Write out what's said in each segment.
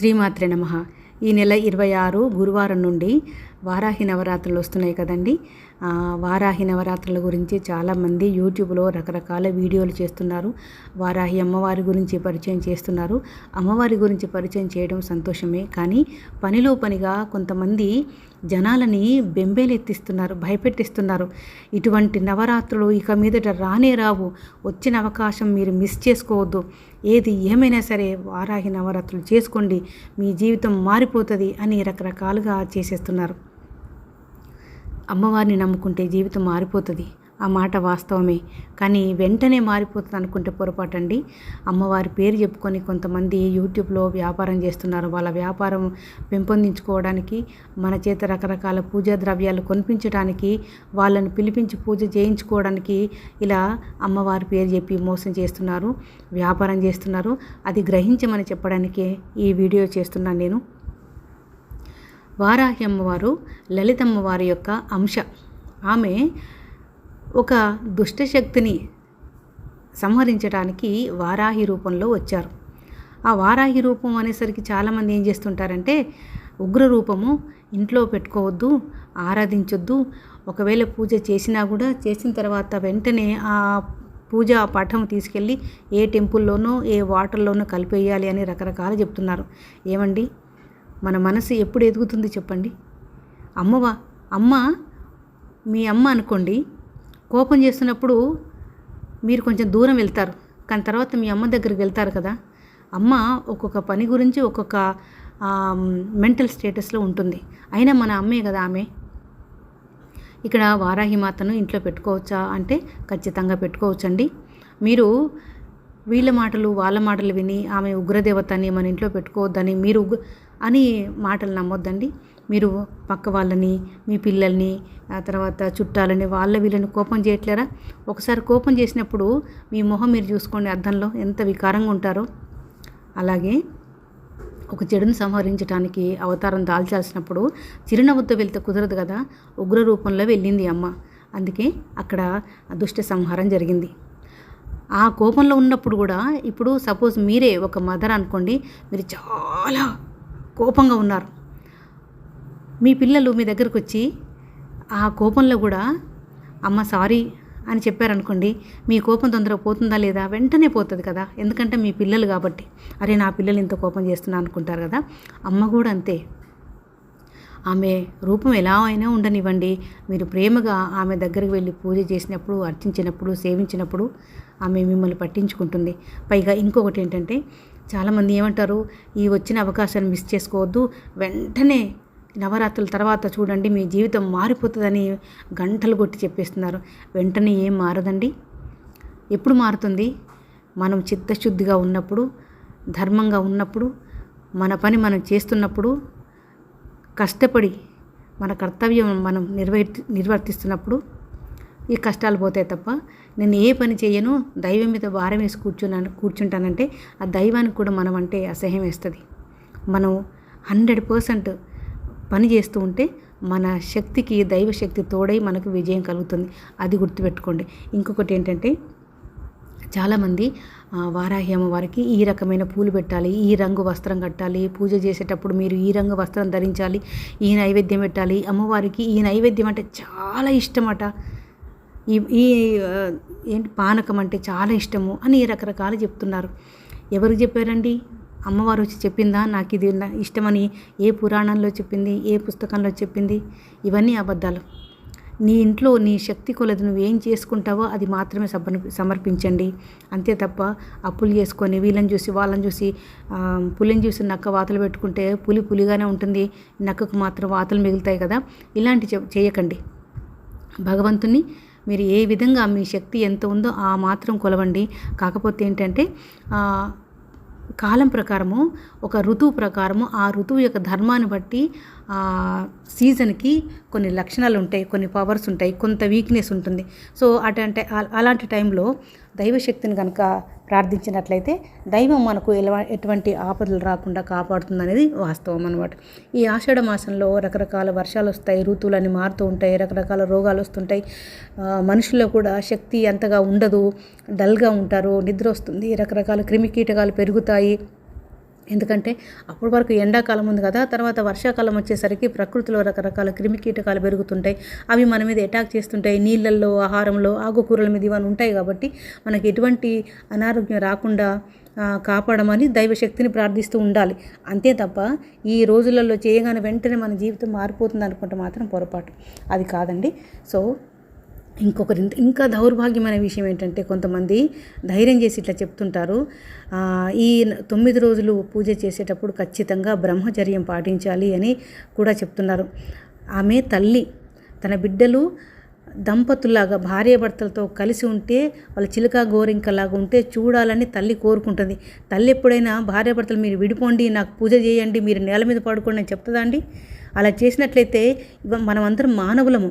శ్రీమాత్రే నమ. ఈ నెల ఇరవై ఆరు గురువారం నుండి వారాహి నవరాత్రులు వస్తున్నాయి కదండి. వారాహి నవరాత్రుల గురించి చాలామంది యూట్యూబ్లో రకరకాల వీడియోలు చేస్తున్నారు. వారాహి అమ్మవారి గురించి పరిచయం చేస్తున్నారు. అమ్మవారి గురించి పరిచయం చేయడం సంతోషమే. కానీ పనిలో పనిగా కొంతమంది జనాలని బెంబేలెత్తిస్తున్నారు భయపెట్టిస్తున్నారు. ఇటువంటి నవరాత్రులు ఇక మీదట రానే రావు. వచ్చిన అవకాశం మీరు మిస్ చేసుకోవద్దు. ఏది ఏమైనా సరే వారాహి నవరాత్రులు చేసుకోండి. మీ జీవితం మారిపోతుంది అని రకరకాలుగా చేసేస్తున్నారు. అమ్మవారిని నమ్ముకుంటే జీవితం మారిపోతుంది. ఆ మాట వాస్తవమే. కానీ వెంటనే మారిపోతుంది అనుకుంటే పొరపాటండి. అమ్మవారి పేరు చెప్పుకొని కొంతమంది యూట్యూబ్లో వ్యాపారం చేస్తున్నారు. వాళ్ళ వ్యాపారం పెంపొందించుకోవడానికి మన చేత రకరకాల పూజా ద్రవ్యాలు కొనిపించడానికి వాళ్ళని పిలిపించి పూజ చేయించుకోవడానికి ఇలా అమ్మవారి పేరు చెప్పి మోసం చేస్తున్నారు వ్యాపారం చేస్తున్నారు. అది గ్రహించమని చెప్పడానికే ఈ వీడియో చేస్తున్నాను నేను. వారాహి అమ్మవారు లలితమ్మవారి యొక్క అంశ. ఆమె ఒక దుష్టశక్తిని సంహరించడానికి వారాహి రూపంలో వచ్చారు. ఆ వారాహి రూపం అనేసరికి చాలామంది ఏం చేస్తుంటారంటే ఉగ్ర రూపము ఇంట్లో పెట్టుకోవద్దు ఆరాధించొద్దు ఒకవేళ పూజ చేసినా కూడా చేసిన తర్వాత వెంటనే ఆ పూజ పఠం తీసుకెళ్ళి ఏ టెంపుల్లోనో ఏ వాటర్లోనో కలిపేయాలి అని రకరకాలు చెప్తున్నారు. ఏమండి? మన మనసు ఎప్పుడు ఎదుగుతుంది చెప్పండి? అమ్మవా అమ్మ మీ అమ్మ అనుకోండి కోపం చేస్తున్నప్పుడు మీరు కొంచెం దూరం వెళ్తారు. కానీ తర్వాత మీ అమ్మ దగ్గరికి వెళ్తారు కదా. అమ్మ ఒక్కొక్క పని గురించి ఒక్కొక్క మెంటల్ స్టేటస్లో ఉంటుంది. అయినా మన అమ్మే కదా ఆమె. ఇక్కడ వారాహి మాతను ఇంట్లో పెట్టుకోవచ్చా అంటే ఖచ్చితంగా పెట్టుకోవచ్చండి. మీరు వీళ్ళ మాటలు వాళ్ళ మాటలు విని ఆమె ఉగ్రదేవత అని మన ఇంట్లో పెట్టుకోవద్దని మీరు అని మాటలు నమ్మొద్దండి. మీరు పక్క వాళ్ళని మీ పిల్లల్ని ఆ తర్వాత చుట్టాలని వాళ్ళ వీళ్ళని కోపం చేయట్లేరా? ఒకసారి కోపం చేసినప్పుడు మీ మొహం మీరు చూసుకోండి అర్థంలో ఎంత వికారంగా ఉంటారో. అలాగే ఒక చెడును సంహరించడానికి అవతారం దాల్చాల్సినప్పుడు చిరునవ్వుతో వెళ్తే కుదరదు కదా ఉగ్ర రూపంలో వెళ్ళింది అమ్మ. అందుకే అక్కడ దుష్ట సంహారం జరిగింది. ఆ కోపంలో ఉన్నప్పుడు కూడా ఇప్పుడు సపోజ్ మీరే ఒక మదర్ అనుకోండి మీరు చాలా కోపంగా ఉన్నారు. మీ పిల్లలు మీ దగ్గరకు వచ్చి ఆ కోపంలో కూడా అమ్మ సారీ అని చెప్పారనుకోండి మీ కోపం తొందరగా పోతుందా లేదా? వెంటనే పోతుంది కదా. ఎందుకంటే మీ పిల్లలు కాబట్టి. అరే నా పిల్లలు ఇంత కోపం చేస్తున్నా అనుకుంటారు కదా. అమ్మ కూడా అంతే. ఆమె రూపం ఎలా అయినా ఉండనివ్వండి. మీరు ప్రేమగా ఆమె దగ్గరికి వెళ్ళి పూజ చేసినప్పుడు అర్చించినప్పుడు సేవించినప్పుడు ఆమె మిమ్మల్ని పట్టించుకుంటుంది. పైగా ఇంకొకటి ఏంటంటే చాలామంది ఏమంటారు ఈ వచ్చిన అవకాశాన్ని మిస్ చేసుకోవద్దు. వెంటనే నవరాత్రుల తర్వాత చూడండి మీ జీవితం మారిపోతుందని గంటలు కొట్టి చెప్పేస్తున్నారు. వెంటనే ఏం మారదండి? ఎప్పుడు మారుతుంది? మనం చిత్తశుద్ధిగా ఉన్నప్పుడు ధర్మంగా ఉన్నప్పుడు మన పని మనం చేస్తున్నప్పుడు కష్టపడి మన కర్తవ్యం మనం నిర్వర్తి నిర్వర్తిస్తున్నప్పుడు ఈ కష్టాలు పోతాయి తప్ప నేను ఏ పని చేయను దైవం మీద భారం వేసి కూర్చున్నాను కూర్చుంటానంటే ఆ దైవానికి కూడా మనం అంటే అసహ్యం వేస్తుంది. మనం హండ్రెడ్ పర్సెంట్ పని చేస్తూ ఉంటే మన శక్తికి దైవశక్తి తోడై మనకు విజయం కలుగుతుంది. అది గుర్తుపెట్టుకోండి. ఇంకొకటి ఏంటంటే చాలామంది వారాహి అమ్మవారికి ఈ రకమైన పూలు పెట్టాలి ఈ రంగు వస్త్రం కట్టాలి పూజ చేసేటప్పుడు మీరు ఈ రంగు వస్త్రం ధరించాలి ఈ నైవేద్యం పెట్టాలి అమ్మవారికి ఈ నైవేద్యం అంటే చాలా ఇష్టమట. ఈ ఈ ఏంటి పానకం అంటే చాలా ఇష్టము అని రకరకాలు చెప్తున్నారు. ఎవరు చెప్పారండి? అమ్మవారు వచ్చి చెప్పిందా? నాకు ఇది ఇష్టమని ఏ పురాణంలో చెప్పింది? ఏ పుస్తకంలో చెప్పింది? ఇవన్నీ అబద్ధాలు. నీ ఇంట్లో నీ శక్తి కొలది ఏం చేసుకుంటావో అది మాత్రమే సమర్ సమర్పించండి. అంతే తప్ప అప్పులు చేసుకొని వీళ్ళని చూసి వాళ్ళని చూసి పులిని చూసి నక్క వాతలు పెట్టుకుంటే పులి పులిగానే ఉంటుంది. నక్కకు మాత్రం వాతలు మిగులుతాయి కదా. ఇలాంటి చె- చేయకండి. భగవంతుని మీరు ఏ విధంగా మీ శక్తి ఎంత ఉందో ఆ మాత్రం కొలవండి. కాకపోతే ఏంటంటే కాలం ప్రకారము ఒక ఋతువు ప్రకారము ఆ ఋతువు యొక్క ధర్మాన్ని బట్టి సీజన్కి కొన్ని లక్షణాలు ఉంటాయి కొన్ని పవర్స్ ఉంటాయి కొంత వీక్నెస్ ఉంటుంది. సో అటంటే అ- అలాంటి టైంలో దైవశక్తిని కనుక ప్రార్థించినట్లయితే దైవం మనకు ఎలా ఎటువంటి ఆపదలు రాకుండా కాపాడుతుంది అనేది వాస్తవం అనమాట ఈ ఆషాఢ మాసంలో రకరకాల వర్షాలు వస్తాయి ఋతువులన్నీ మారుతూ ఉంటాయి రకరకాల రోగాలు వస్తుంటాయి. మనుషుల్లో కూడా శక్తి అంతగా ఉండదు డల్గా ఉంటారు నిద్ర వస్తుంది రకరకాల క్రిమికీటకాలు పెరుగుతాయి. ఎందుకంటే అప్పటి వరకు ఎండాకాలం ఉంది కదా తర్వాత వర్షాకాలం వచ్చేసరికి ప్రకృతిలో రకరకాల క్రిమి కీటకాలు పెరుగుతుంటాయి. అవి మన మీద అటాక్ చేస్తుంటాయి. నీళ్ళల్లో ఆహారంలో ఆకుకూరల మీద ఇవన్నీ ఉంటాయి కాబట్టి మనకి ఎటువంటి అనారోగ్యం రాకుండా కాపాడమని దైవశక్తిని ప్రార్థిస్తూ ఉండాలి. అంతే తప్ప ఈ రోజులలో చేయగానే వెంటనే మన జీవితం మారిపోతుంది అనుకుంటే మాత్రం పొరపాటు. అది కాదండి. సో ఇంకొకరి ఇంకా దౌర్భాగ్యమైన విషయం ఏంటంటే కొంతమంది ధైర్యం చేసి ఇట్లా చెప్తుంటారు. ఈ తొమ్మిది రోజులు పూజ చేసేటప్పుడు ఖచ్చితంగా బ్రహ్మచర్యం పాటించాలి అని కూడా చెప్తున్నారు. ఆమె తల్లి తన బిడ్డలు దంపతుల్లాగా భార్యాభర్తలతో కలిసి ఉంటే వాళ్ళ చిలుక గోరింకలాగా ఉంటే చూడాలని తల్లి కోరుకుంటుంది. తల్లి ఎప్పుడైనా భార్యాభర్తలు మీరు విడిపోండి నాకు పూజ చేయండి మీరు నేల మీద పడుకోండి అని చెప్తుందా అండి? అలా చేసినట్లయితే ఇవ మనమందరం మానవులము.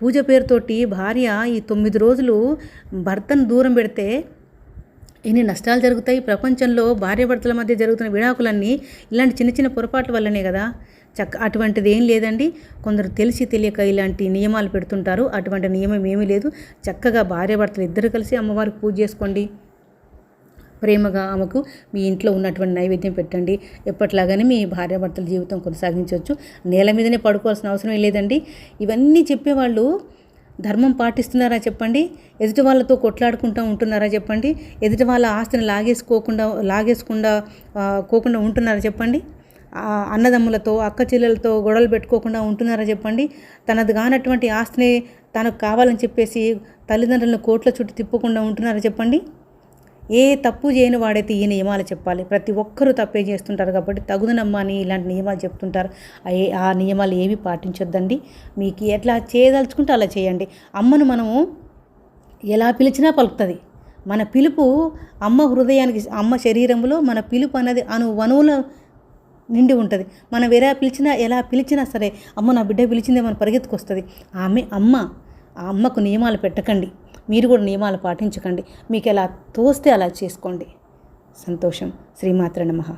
పూజ పేరుతోటి భార్య ఈ తొమ్మిది రోజులు భర్తను దూరం పెడితే ఎన్ని నష్టాలు జరుగుతాయి? ప్రపంచంలో భార్యాభర్తల మధ్య జరుగుతున్న విడాకులన్నీ ఇలాంటి చిన్న చిన్న పొరపాట్ల వల్లనే కదా? చక్క అటువంటిది ఏం లేదండి. కొందరు తెలిసి తెలియక ఇలాంటి నియమాలు పెడుతుంటారు. అటువంటి నియమం ఏమీ లేదు. చక్కగా భార్యాభర్తలు ఇద్దరు కలిసి అమ్మవారికి పూజ చేసుకోండి. ప్రేమగా ఆమెకు మీ ఇంట్లో ఉన్నటువంటి నైవేద్యం పెట్టండి. ఎప్పట్లాగానే మీ భార్యాభర్తల జీవితం కొనసాగించవచ్చు. నేల మీదనే పడుకోవాల్సిన అవసరం లేదండి. ఇవన్నీ చెప్పేవాళ్ళు ధర్మం పాటిస్తున్నారా చెప్పండి? ఎదుటి వాళ్ళతో కొట్లాడుకుంటూ ఉంటున్నారా చెప్పండి? ఎదుటి వాళ్ళ ఆస్తిని లాగేసుకోకుండా లాగేసుకుండా కోకుండా ఉంటున్నారా చెప్పండి? అన్నదమ్ములతో అక్క చెల్లెలతో గొడవలు పెట్టుకోకుండా ఉంటున్నారా చెప్పండి? తనది కానటువంటి ఆస్తిని తనకు కావాలని చెప్పేసి తల్లిదండ్రులను కోట్ల చుట్టూ తిప్పకుండా ఉంటున్నారా చెప్పండి? ఏ తప్పు చేయని వాడైతే ఈ నియమాలు చెప్పాలి. ప్రతి ఒక్కరూ తప్పే చేస్తుంటారు కాబట్టి తగుదనమ్మా అని ఇలాంటి నియమాలు చెప్తుంటారు. ఆ ఏ- ఆ నియమాలు ఏవి పాటించొద్దండి. మీకు ఎట్లా చేయదలుచుకుంటే అలా చేయండి. అమ్మను మనము ఎలా పిలిచినా పలుకుతుంది. మన పిలుపు అమ్మ హృదయానికి అమ్మ శరీరంలో మన పిలుపు అన్నది అను వనువుల నిండి ఉంటుంది. మనం వేరే పిలిచినా ఎలా పిలిచినా సరే అమ్మ నా బిడ్డ పిలిచిందే మన పరిగెత్తుకొస్తుంది. ఆమె అమ్మ ఆ అమ్మకు నియమాలు పెట్టకండి. మీరు కూడా నియమాలు పాటించకండి. మీకు ఎలా తోస్తే అలా చేసుకోండి. సంతోషం. శ్రీమాత్ర నమః.